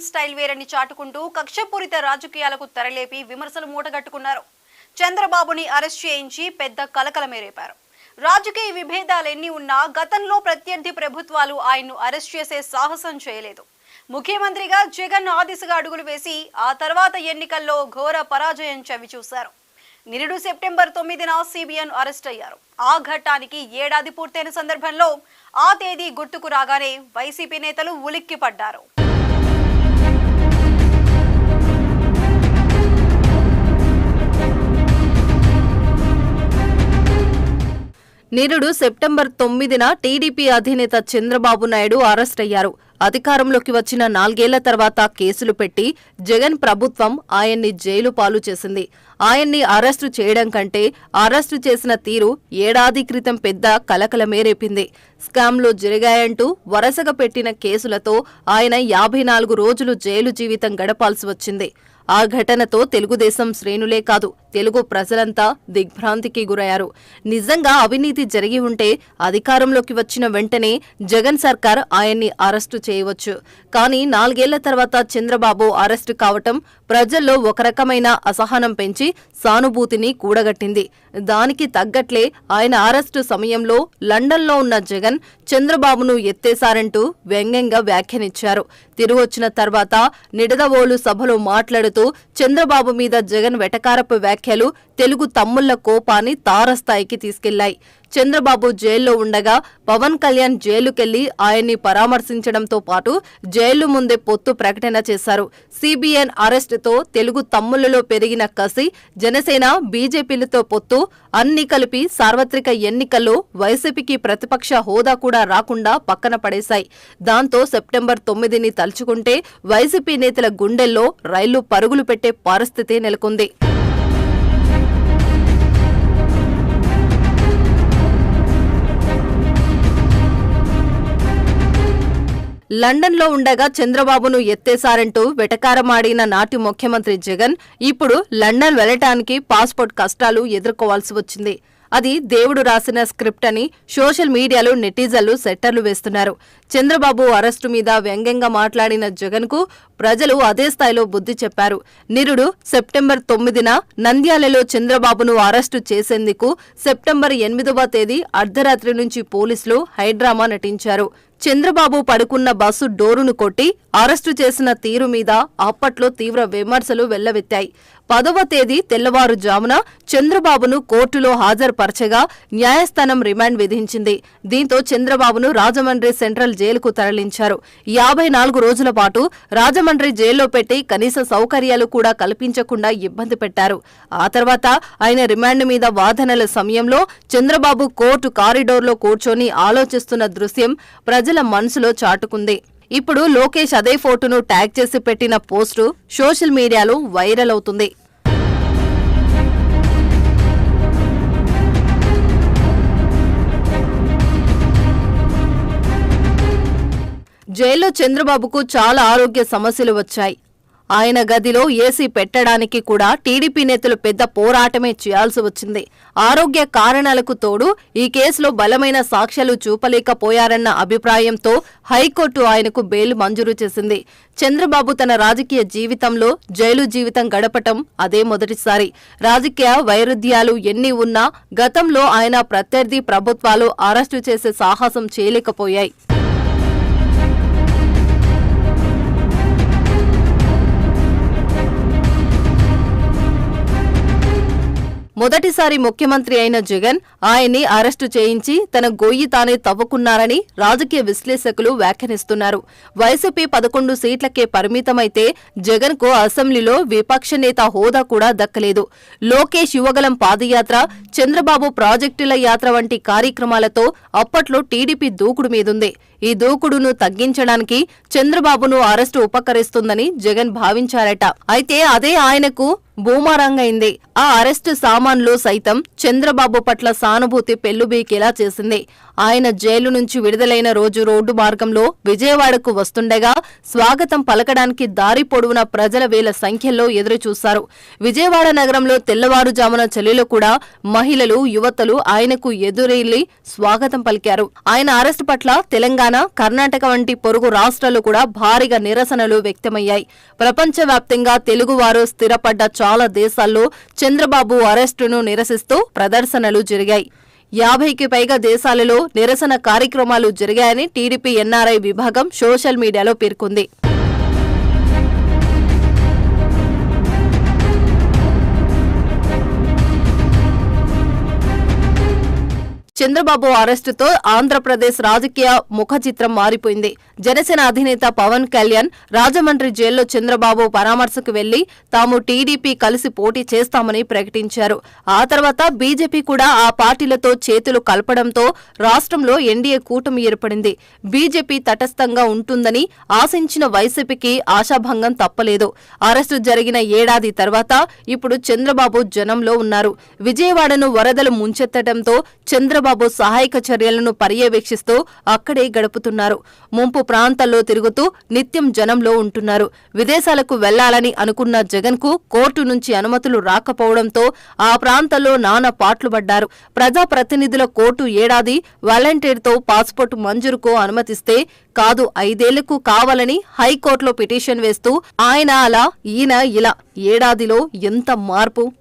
Style వేరని చాటుకుంటూ కక్షపూరిత రాజకీయాలకు తెరలేపి విమర్శలు మూటగట్టుకున్నారు. చంద్రబాబుని అరెస్ట్ చేయించి పెద్ద కలకలమేరేపారు రాజకీయ విభేదాలెన్ని ఉన్నా గతంలో ప్రత్యర్థి ప్రభుత్వాలు ఆయన్ను అరెస్ట్ చేసే సాహసం చేయలేదు. ముఖ్యమంత్రిగా జగన్ ఆ దిశగా అడుగులు వేసి ఆ తర్వాత ఎన్నికల్లో ఘోర పరాజయం చవిచూశారు నిరుడు సెప్టెంబర్ తొమ్మిదిన సిబిఎన్ అరెస్ట్ అయ్యారు. ఆ ఘట్టానికి ఏడాది పూర్తయిన సందర్భంలో ఆ తేదీ గుర్తుకు రాగానే వైసీపీ నేతలు ఉలిక్కిపడ్డారు. నిరుడు సెప్టెంబర్ తొమ్మిదిన టీడీపీ అధినేత చంద్రబాబు నాయుడు అరెస్ట్ అయ్యారు అధికారంలోకి వచ్చిన నాలుగేళ్ళ తర్వాత కేసులు పెట్టి జగన్ ప్రభుత్వం ఆయన్ని జైలు పాలు చేసింది. ఆయన్ని అరెస్టు చేయడం కంటే అరెస్టు చేసిన తీరు ఏడాది క్రితం పెద్ద కలకలమే రేపింది. స్కామ్లు జరిగాయంటూ వరుసగా పెట్టిన కేసులతో ఆయన యాభై నాలుగు రోజులు జైలు జీవితం గడపాల్సి వచ్చింది. ఆ ఘటనతో తెలుగుదేశం శ్రేణులే కాదు తెలుగు ప్రజలంతా దిగ్భ్రాంతికి గురయ్యారు. నిజంగా అవినీతి జరిగి ఉంటే అధికారంలోకి వచ్చిన వెంటనే జగన్ సర్కార్ ఆయన్ని అరెస్టు చేయవచ్చు. కానీ నాలుగేళ్ళ తర్వాత చంద్రబాబు అరెస్టు కావటం ప్రజల్లో ఒక రకమైన అసహనం పెంచి సానుభూతిని కూడగట్టింది. దానికి తగ్గట్లే ఆయన అరెస్టు సమయంలో లండన్లో ఉన్న జగన్ చంద్రబాబును ఎత్తేశారంటూ వ్యంగ్యంగా వ్యాఖ్యానించారు. తిరిగొచ్చిన తర్వాత నిడదవోలు సభలో మాట్లాడు మాట్లాడుతూ చంద్రబాబు మీద జగన్ వెటకారపు వ్యాఖ్యలు తెలుగు తమ్ముళ్ళ కోపాన్ని తారస్థాయికి తీసుకెళ్ళాయి. చంద్రబాబు జైల్లో ఉండగా పవన్ కళ్యాణ్ జైలుకెళ్ళి ఆయన్ని పరామర్శించడంతో పాటు జైలు ముందే పొత్తు ప్రకటన చేశారు. సిబిఎన్ అరెస్టుతో తెలుగు తమ్ముళ్ళలో పెరిగిన కసి జనసేన బీజేపీలతో పొత్తు అన్ని కలిపి సార్వత్రిక ఎన్నికల్లో వైసీపీకి ప్రతిపక్ష హోదా కూడా రాకుండా పక్కన పడేశాయి. దాంతో సెప్టెంబర్ తొమ్మిదిని తలుచుకుంటే వైసీపీ నేతల గుండెల్లో రైళ్ళు పరుగులు పెట్టే పరిస్థితి నెలకొంది. లండన్లో ఉండగా చంద్రబాబును ఎత్తేశారంటూ వెటకారమాడిన నాటి ముఖ్యమంత్రి జగన్ ఇప్పుడు లండన్ వెళ్ళటానికి పాస్పోర్ట్ కష్టాలు ఎదుర్కోవాల్సి వచ్చింది. అది దేవుడు రాసిన స్క్రిప్ట్ అని సోషల్ మీడియాలో నెటిజన్లు సెట్టర్లు వేస్తున్నారు. చంద్రబాబు అరెస్టు మీద వ్యంగ్యంగా మాట్లాడిన జగన్కు ప్రజలు అదే స్థాయిలో బుద్ధి చెప్పారు. నిరుడు సెప్టెంబర్ తొమ్మిదిన నంద్యాలలో చంద్రబాబును అరెస్టు చేసేందుకు సెప్టెంబర్ ఎనిమిదవ తేదీ అర్ధరాత్రి నుంచి పోలీసులు హైడ్రామా నటించారు. చంద్రబాబు పడుకున్న బస్సు డోరును కొట్టి అరెస్టు చేసిన తీరు మీద అప్పట్లో తీవ్ర విమర్శలు వెల్లవెత్తాయి పదవ తేదీ తెల్లవారుజామున చంద్రబాబును కోర్టులో హాజరుపరచగా న్యాయస్థానం రిమాండ్ విధించింది. దీంతో చంద్రబాబును రాజమండ్రి సెంట్రల్ జైలుకు తరలించారు. యాభై నాలుగు రోజుల పాటు రాజమండ్రి జైల్లో పెట్టి కనీస సౌకర్యాలు కూడా కల్పించకుండా ఇబ్బంది పెట్టారు. ఆ తర్వాత ఆయన రిమాండ్ మీద వాదనల సమయంలో చంద్రబాబు కోర్టు కారిడోర్లో కూర్చొని ఆలోచిస్తున్న దృశ్యం ప్రజల మనసులో చాటుకుంది. ఇప్పుడు లోకేష్ అదే ఫోటోను ట్యాగ్ చేసి పెట్టిన పోస్టు సోషల్ మీడియాలో వైరల్ అవుతుంది. జైల్లో చంద్రబాబుకు చాలా ఆరోగ్య సమస్యలు వచ్చాయి. ఆయన గదిలో ఏసీ పెట్టడానికి కూడా టీడీపీ నేతలు పెద్ద పోరాటమే చేయాల్సి వచ్చింది. ఆరోగ్య కారణాలకు తోడు ఈ కేసులో బలమైన సాక్ష్యాలు చూపలేకపోయారన్న అభిప్రాయంతో హైకోర్టు ఆయనకు బెయిల్ మంజూరు చేసింది. చంద్రబాబు తన రాజకీయ జీవితంలో జైలు జీవితం గడపటం అదే మొదటిసారి. రాజకీయ వైరుధ్యాలు ఎన్ని ఉన్నా గతంలో ఆయన ప్రత్యర్థి ప్రభుత్వాలు అరెస్టు చేసే సాహసం చేయలేకపోయాయి. మొదటిసారి ముఖ్యమంత్రి అయిన జగన్ ఆయన్ని అరెస్టు చేయించి తన గొయ్యి తానే తవ్వుకున్నారని రాజకీయ విశ్లేషకులు వ్యాఖ్యానిస్తున్నారు. వైసీపీ పదకొండు సీట్లకే పరిమితమైతే జగన్కు అసెంబ్లీలో విపక్ష నేత హోదా కూడా దక్కలేదు. లోకేష్ యువగలం పాదయాత్ర చంద్రబాబు ప్రాజెక్టుల యాత్ర వంటి కార్యక్రమాలతో అప్పట్లో టీడీపీ దూకుడు మీదుంది. ఈ దూకుడును తగ్గించడానికి చంద్రబాబును అరెస్టు ఉపకరిస్తుందని జగన్ భావించారట. అయితే అదే ఆయనకు భూమారంగైంది ఆ అరెస్టు సామాన్లు సైతం చంద్రబాబు పట్ల సానుభూతి పెళ్ళుబీకేలా చేసింది. ఆయన జైలు నుంచి విడుదలైన రోజు రోడ్డు మార్గంలో విజయవాడకు వస్తుండగా స్వాగతం పలకడానికి దారి పొడవున ప్రజల వేల సంఖ్యలో ఎదురుచూశారు. విజయవాడ నగరంలో తెల్లవారుజామున చలిలో కూడా మహిళలు యువతలు ఆయనకు ఎదురెళ్ళి స్వాగతం పలికారు. ఆయన అరెస్టు పట్ల తెలంగాణ కర్ణాటక వంటి పొరుగు రాష్ట్రాలు కూడా భారీగా నిరసనలు వ్యక్తమయ్యాయి. ప్రపంచవ్యాప్తంగా తెలుగువారు స్థిరపడ్డ చాలా దేశాల్లో చంద్రబాబు అరెస్టును నిరసిస్తూ ప్రదర్శనలు జరిగాయి. యాభైకి పైగా దేశాలలో నిరసన కార్యక్రమాలు జరిగాయని టీడీపీ ఎన్ఆర్ఐ విభాగం సోషల్ మీడియాలో పేర్కొంది. చంద్రబాబు అరెస్టుతో ఆంధ్రప్రదేశ్ రాజకీయ ముఖ చిత్రం మారిపోయింది. జనసేన అధినేత పవన్ కళ్యాణ్ రాజమండ్రి జైల్లో చంద్రబాబు పరామర్శకు వెళ్ళి తాము టీడీపీ కలిసి పోటీ చేస్తామని ప్రకటించారు. ఆ తర్వాత బీజేపీ కూడా ఆ పార్టీలతో చేతులు కలపడంతో రాష్ట్రంలో ఎన్డీఏ కూటమి ఏర్పడింది. బీజేపీ తటస్థంగా ఉంటుందని ఆశించిన వైసీపీకి ఆశాభంగం తప్పలేదు. అరెస్టు జరిగిన ఏడాది తర్వాత ఇప్పుడు చంద్రబాబు జనంలో ఉన్నారు. విజయవాడను వరదలు ముంచెత్తడంతో చంద్రబాబు సహాయక చర్యలను పర్యవేక్షిస్తూ అక్కడే గడుపుతున్నారు. ముంపు ప్రాంతాల్లో తిరుగుతూ నిత్యం జనంలో ఉంటున్నారు. విదేశాలకు వెళ్ళాలని అనుకున్న జగన్కు కోర్టు నుంచి అనుమతులు రాకపోవడంతో ఆ ప్రాంతంలో నానా పాట్లు పడ్డారు. ప్రజాప్రతినిధుల కోర్టు ఏడాది వాలంటీర్తో పాస్పోర్ట్ మంజూరుకు అనుమతిస్తే కాదు ఐదేళ్ళకు కావాలని హైకోర్టులో పిటిషన్ వేస్తూ ఆయన అలా ఈయన ఇలా. ఏడాదిలో ఎంత మార్పు?